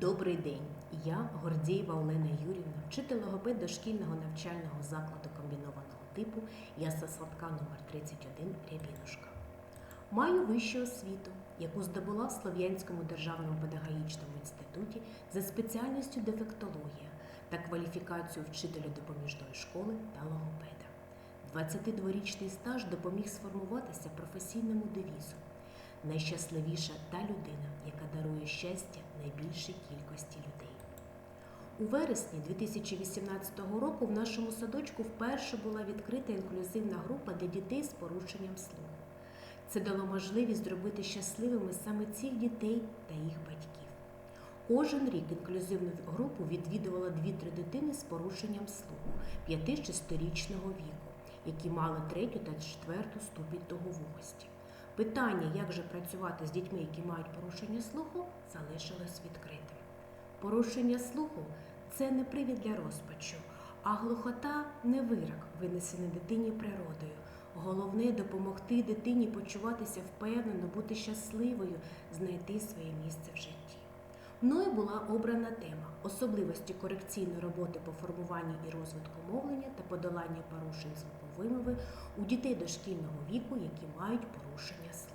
Добрий день. Я Гордієва Олена Юрівна, вчитель логопед дошкільного навчального закладу комбінованого типу Яса Сладка номер 31 Рябінушка. Маю вищу освіту, яку здобула в Слов'янському державному педагогічному інституті за спеціальністю дефектологія та кваліфікацію вчителя допоміжної школи та логопеда. 22-річний стаж допоміг сформуватися професійному девізу найщасливіша та людина, яка дарує щастя найбільшій кількості людей. У вересні 2018 року в нашому садочку вперше була відкрита інклюзивна група для дітей з порушенням слуху. Це дало можливість зробити щасливими саме цих дітей та їх батьків. Кожен рік інклюзивну групу відвідувала 2-3 дитини з порушенням слуху 5-6річного віку, які мали третю та четверту ступінь того договості. Питання, як же працювати з дітьми, які мають порушення слуху, залишилось відкритим. Порушення слуху це не привід для розпачу, а глухота не вирок, винесений дитині природою. Головне допомогти дитині почуватися впевнено, бути щасливою, знайти своє місце в житті. Мною була обрана тема особливості корекційної роботи по формуванню і розвитку мовлення та подолання порушень звуковимови у дітей дошкільного віку, які мають порушення слуху.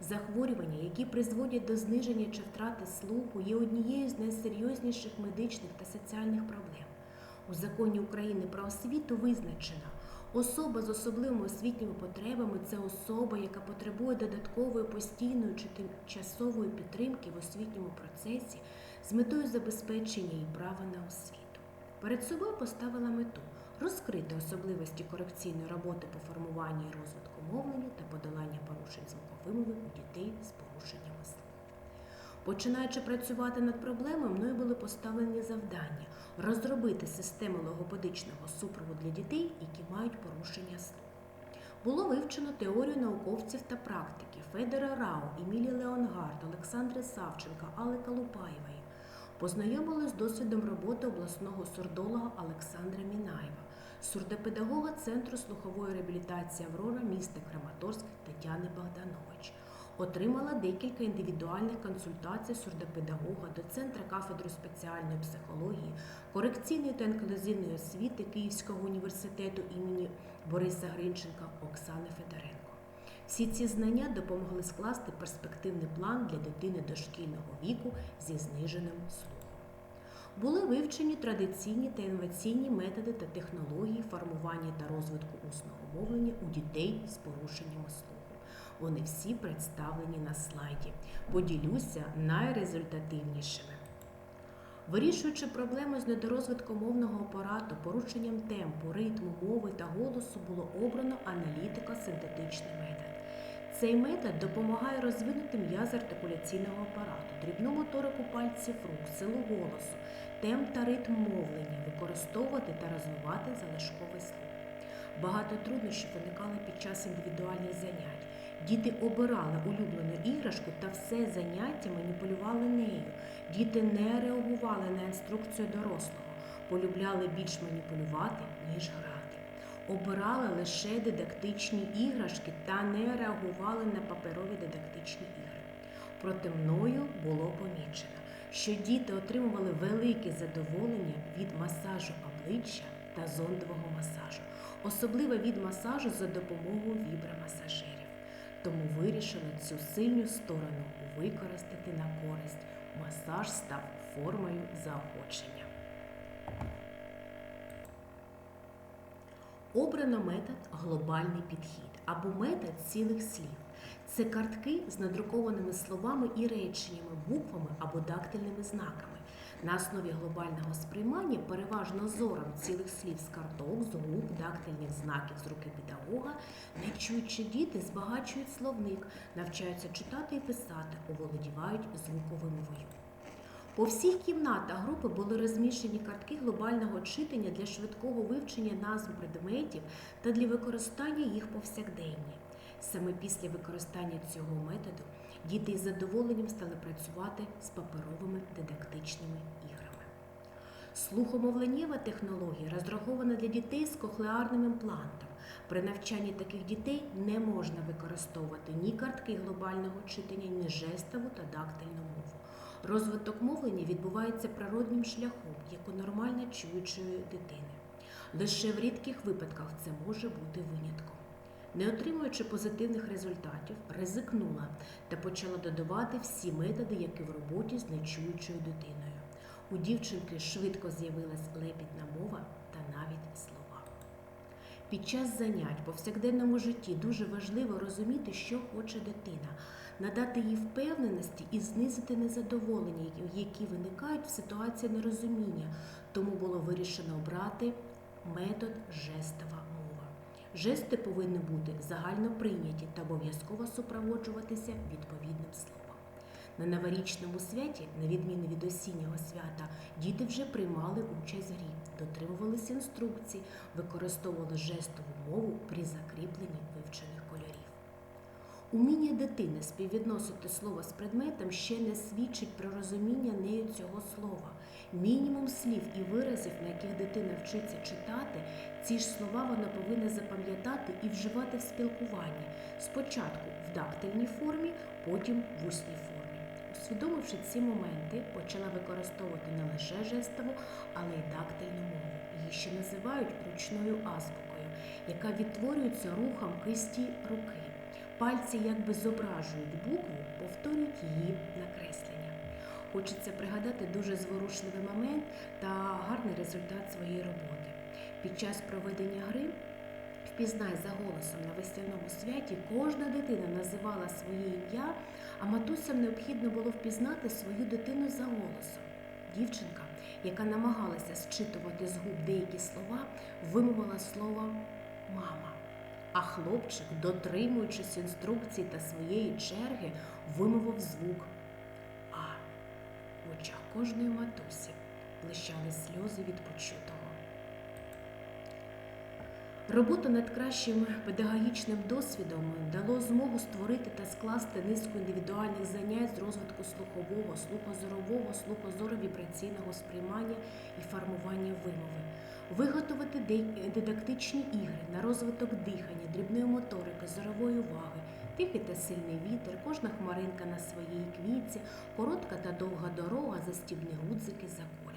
Захворювання, які призводять до зниження чи втрати слуху, є однією з найсерйозніших медичних та соціальних проблем. У законі України про освіту визначено, особа з особливими освітніми потребами це особа, яка потребує додаткової постійної чи тимчасової підтримки в освітньому процесі з метою забезпечення її права на освіту. Перед собою поставила мету розкрити особливості корекційної роботи по формуванню і розвитку мовлення та подолання порушень звуковимови у дітей з порушеннями слуху. Починаючи працювати над проблемою, мною були поставлені завдання розробити систему логопедичного супроводу для дітей, які мають порушення слуху. Було вивчено теорію науковців та практиків Федора Рау, Емілії Леонгард, Олександри Савченка, Алли Калупаєвої. Познайомились з досвідом роботи обласного сурдолога Олександра Мінаєва, сурдопедагога Центру слухової реабілітації Аврора міста Краматорськ Тетяни Богданович. Отримала декілька індивідуальних консультацій сурдопедагога, доцентра кафедри спеціальної психології, корекційної та інклюзивної освіти Київського університету імені Бориса Гринченка Оксани Федоренко. Всі ці знання допомогли скласти перспективний план для дитини дошкільного віку зі зниженим слухом. Були вивчені традиційні та інноваційні методи та технології формування та розвитку усного мовлення у дітей з порушеннями слуху. Вони всі представлені на слайді. Поділюся найрезультативнішими. Вирішуючи проблеми з недорозвитком мовного апарату, порушенням темпу, ритму, мови та голосу, було обрано аналітико-синтетичний метод. Цей метод допомагає розвинути м'яз артикуляційного апарату, дрібну моторику пальців рук, силу голосу, темп та ритм мовлення, використовувати та розвивати залишковий слух. Багато труднощів виникало під час індивідуальних занять. Діти обирали улюблену іграшку та все заняття маніпулювали нею. Діти не реагували на інструкцію дорослого, полюбляли більш маніпулювати, ніж грати. Обирали лише дидактичні іграшки та не реагували на паперові дидактичні ігри. Проте мною було помічено, що діти отримували велике задоволення від масажу обличчя та зондового масажу, особливо від масажу за допомогою вібромасажерів. Тому вирішили цю сильну сторону використати на користь. Масаж став формою заохочення. Обрано метод глобальний підхід або метод цілих слів. Це картки з надрукованими словами і реченнями, буквами або дактильними знаками. На основі глобального сприймання переважно зором цілих слів з карток, з губ, дактильних знаків з руки педагога, нечуючі діти збагачують словник, навчаються читати і писати, оволодівають звуковимовою. По всіх кімнатах групи були розміщені картки глобального читання для швидкого вивчення назв предметів та для використання їх повсякденні. Саме після використання цього методу діти із задоволенням стали працювати з паперовими дидактичними іграми. Слухомовленнєва технологія розрахована для дітей з кохлеарним імплантом. При навчанні таких дітей не можна використовувати ні картки глобального читання, ні жестову та дактильну мову. Розвиток мовлення відбувається природнім шляхом, як у нормально чуючої дитини. Лише в рідких випадках це може бути винятком. Не отримуючи позитивних результатів, ризикнула та почала додавати всі методи, які в роботі з нечуючою дитиною. У дівчинки швидко з'явилась лепітна мова та навіть слова. Під час занять повсякденному житті дуже важливо розуміти, що хоче дитина, надати їй впевненості і знизити незадоволення, які виникають в ситуації нерозуміння. Тому було вирішено обрати метод жестова мова. Жести повинні бути загально прийняті та обов'язково супроводжуватися відповідним словом. На новорічному святі, на відміну від осіннього свята, діти вже приймали участь в грі, дотримувалися інструкцій, використовували жестову мову при закріпленні вивчених кольорів. Уміння дитини співвідносити слово з предметом ще не свідчить про розуміння нею цього слова. Мінімум слів і виразів, на яких дитина вчиться читати, ці ж слова вона повинна запам'ятати і вживати в спілкуванні. Спочатку в дактильній формі, потім в усній формі. Усвідомивши ці моменти, почала використовувати не лише жестову, але й дактильну мову. Її ще називають ручною азбукою, яка відтворюється рухом кисті руки. Пальці якби зображують букву, повторюють її накреслення. Хочеться пригадати дуже зворушливий момент та гарний результат своєї роботи. Під час проведення гри Впізнай за голосом на весняному святі кожна дитина називала своє ім'я, а матусям необхідно було впізнати свою дитину за голосом. Дівчинка, яка намагалася зчитувати з губ деякі слова, вимовила слово мама. А хлопчик, дотримуючись інструкцій та своєї черги, вимовив звук А. В очах кожної матусі блищали сльози від почутого. Робота над кращим педагогічним досвідом дало змогу створити та скласти низку індивідуальних занять з розвитку слухового, слухозорового, слухозоровібраційного сприймання і формування вимови, виготовити дидактичні ігри на розвиток дихання, дрібної моторики, зорової уваги, тихий та сильний вітер, кожна хмаринка на своїй квітці, коротка та довга дорога, застібні гудзики за кольором.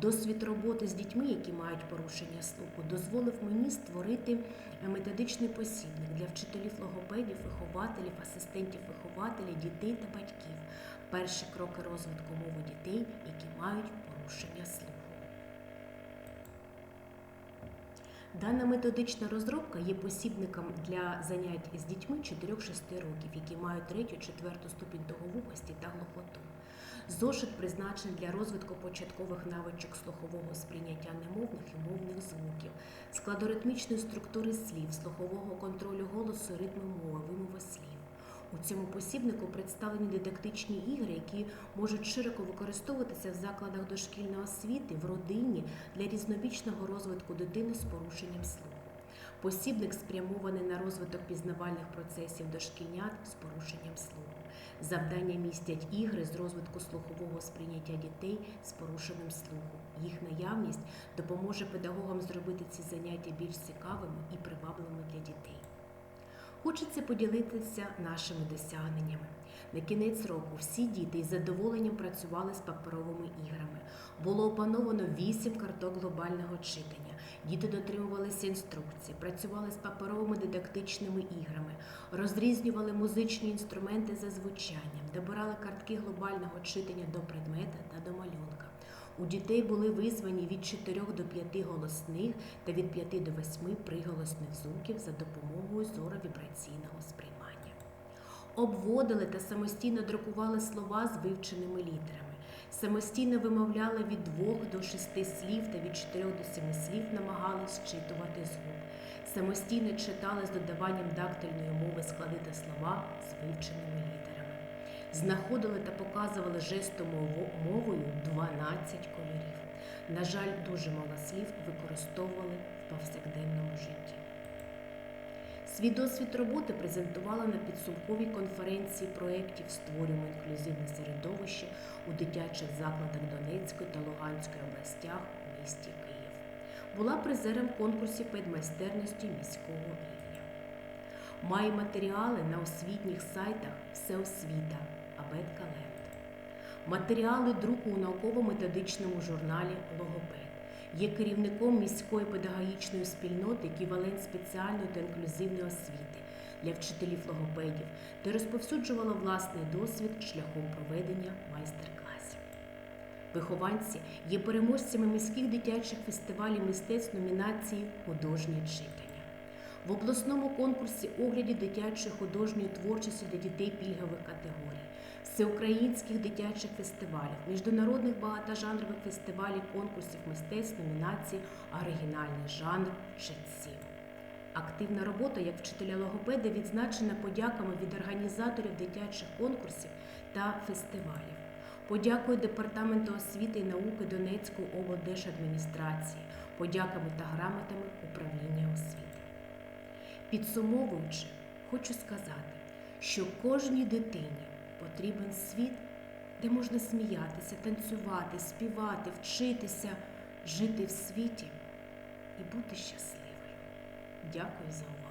Досвід роботи з дітьми, які мають порушення слуху, дозволив мені створити методичний посібник для вчителів логопедів, вихователів, асистентів вихователів, дітей та батьків. Перші кроки розвитку мови дітей, які мають порушення слуху. Дана методична розробка є посібником для занять з дітьми 4-6 років, які мають 3-4 ступінь договухості та глухоту. Зошит призначений для розвитку початкових навичок слухового сприйняття немовних і мовних звуків, складоритмічної структури слів, слухового контролю голосу, ритму мови, вимови слів. У цьому посібнику представлені дидактичні ігри, які можуть широко використовуватися в закладах дошкільної освіти, в родині для різнобічного розвитку дитини з порушенням слуху. Посібник спрямований на розвиток пізнавальних процесів дошкільнят з порушенням слуху. Завдання містять ігри з розвитку слухового сприйняття дітей з порушенням слуху. Їх наявність допоможе педагогам зробити ці заняття більш цікавими і привабливими для дітей. Хочеться поділитися нашими досягненнями. На кінець року всі діти із задоволенням працювали з паперовими іграми. Було опановано вісім карток глобального читання. Діти дотримувалися інструкцій, працювали з паперовими дидактичними іграми, розрізнювали музичні інструменти за звучанням, добирали картки глобального читання до предмета та до малюнка. У дітей були визвані від 4 до 5 голосних та від 5 до 8 приголосних звуків за допомогою зоровібраційного сприймання. Обводили та самостійно друкували слова з вивченими літерами. Самостійно вимовляли від 2 до 6 слів та від 4 до 7 слів намагались зчитувати звук. Самостійно читали з додаванням дактильної мови склади та слова з вивченими літерами. Знаходили та показували жестомою мовою 12 кольорів. На жаль, дуже мало слів використовували в повсякденному житті. Свій досвід роботи презентувала на підсумковій конференції проєктів Створюємо інклюзивне середовище у дитячих закладах Донецької та Луганської областях у місті Київ. Була призером конкурсів педмайстерності міського рівня. Має матеріали на освітніх сайтах Всеосвіта, Абетка Ленд. матеріали друку у науково-методичному журналі Логопед. Є керівником міської педагогічної спільноти еквівалент спеціальної та інклюзивної освіти для вчителів логопедів, де розповсюджувала власний досвід шляхом проведення майстер-класів. Вихованці є переможцями міських дитячих фестивалів мистецтв номінації Художній читання. В обласному конкурсі огляді дитячої художньої творчості для дітей пільгових категорій, всеукраїнських дитячих фестивалів, міжнародних багатожанрових фестивалів конкурсів мистецтв номінації Оригінальний жанр ченців. Активна робота як вчителя логопеда відзначена подяками від організаторів дитячих конкурсів та фестивалів. Подякою Департаменту освіти і науки Донецької облдержадміністрації, подяками та грамотами управління. Підсумовуючи, хочу сказати, що кожній дитині потрібен світ, де можна сміятися, танцювати, співати, вчитися, жити в світі і бути щасливою. Дякую за увагу.